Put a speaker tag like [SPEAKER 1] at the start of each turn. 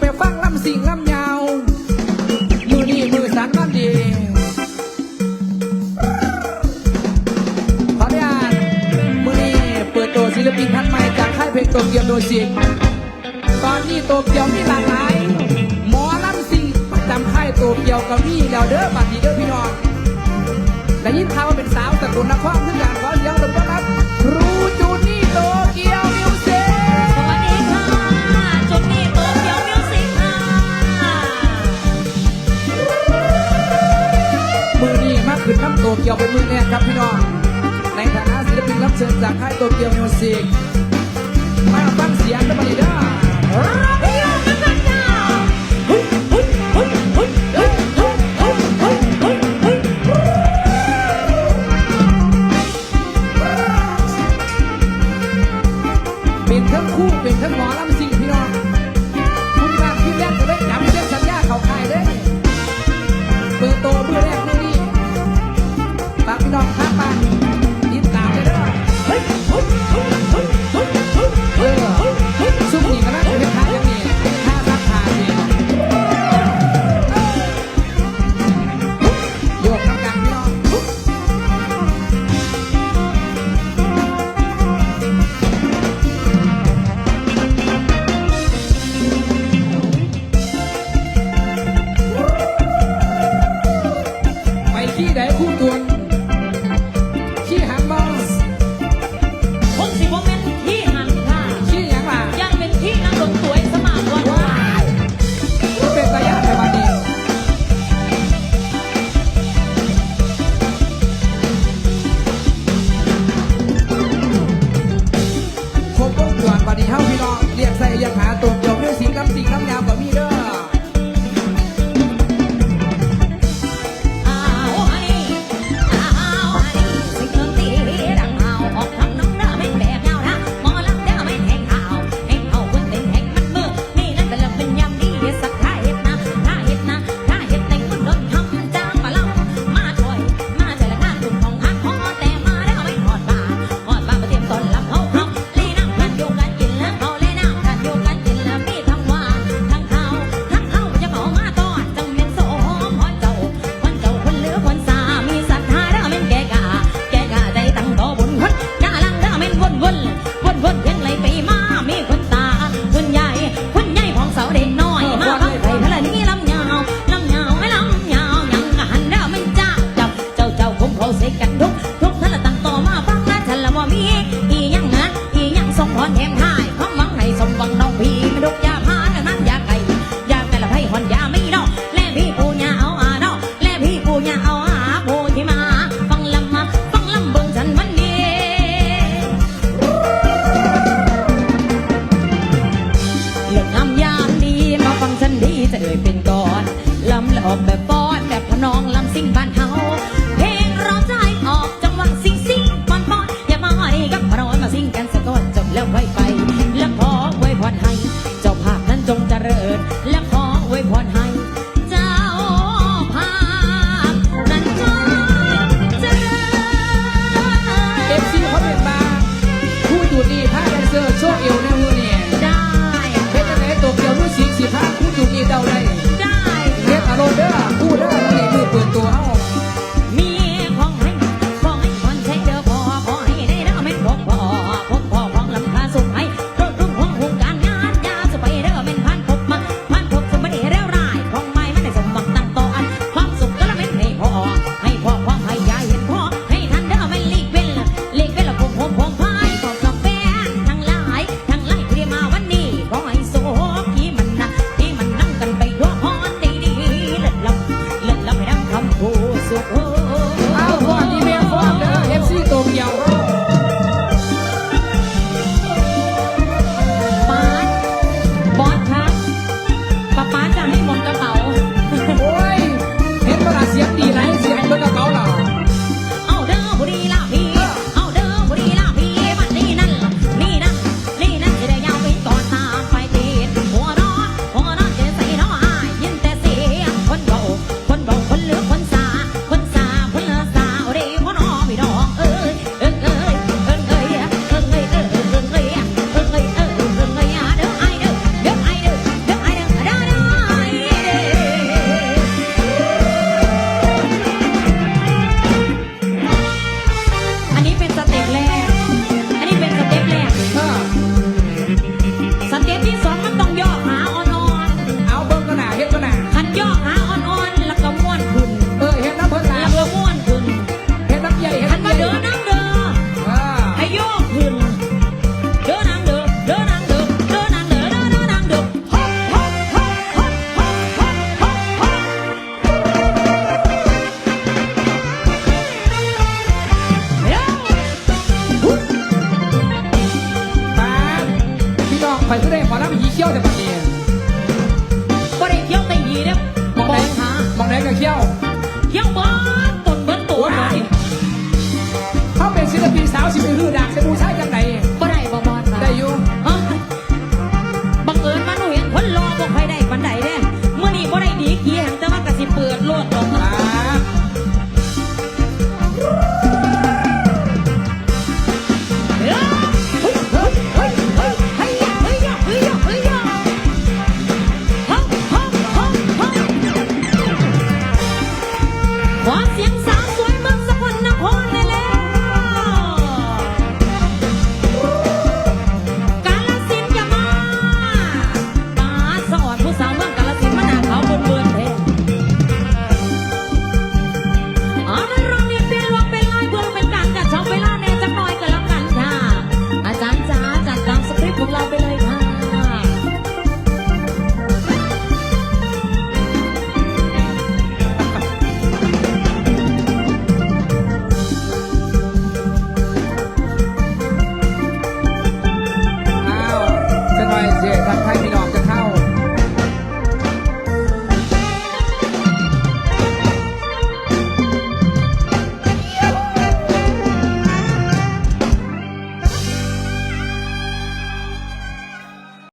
[SPEAKER 1] ไปฟังลำสิงลำยาว มือนี่มือสันวันดีขออนุญาตมือนี่เปิดตัวศิลปินท่านใหม่จากค่ายเพลงโตเกียวโดจิตอนนี้โตเกียวมีหลากหลายหมอลำสิงจำค่ายโตเกียวกับมี่แล้วเด้อบัดนี้เด้อพี่น้องและยิ่งท้าว่าเป็นสาวแต่กุนนคาขึ้นอย่างขอเสียงลมต้รับครู เกียว
[SPEAKER 2] เป็
[SPEAKER 1] นมือแรกครับพี่น้อง ในฐานะศิลปินรับเชิญจากค่ายโตเกียวมิวสิกมาฟังเสียงกันไปเลยเด้อ
[SPEAKER 2] เป็
[SPEAKER 1] นทั้งคู่
[SPEAKER 2] เป็นทั้ง
[SPEAKER 1] หมอ
[SPEAKER 2] ลำซิง gonna อนเห่งหา 叫去吧。Próxima!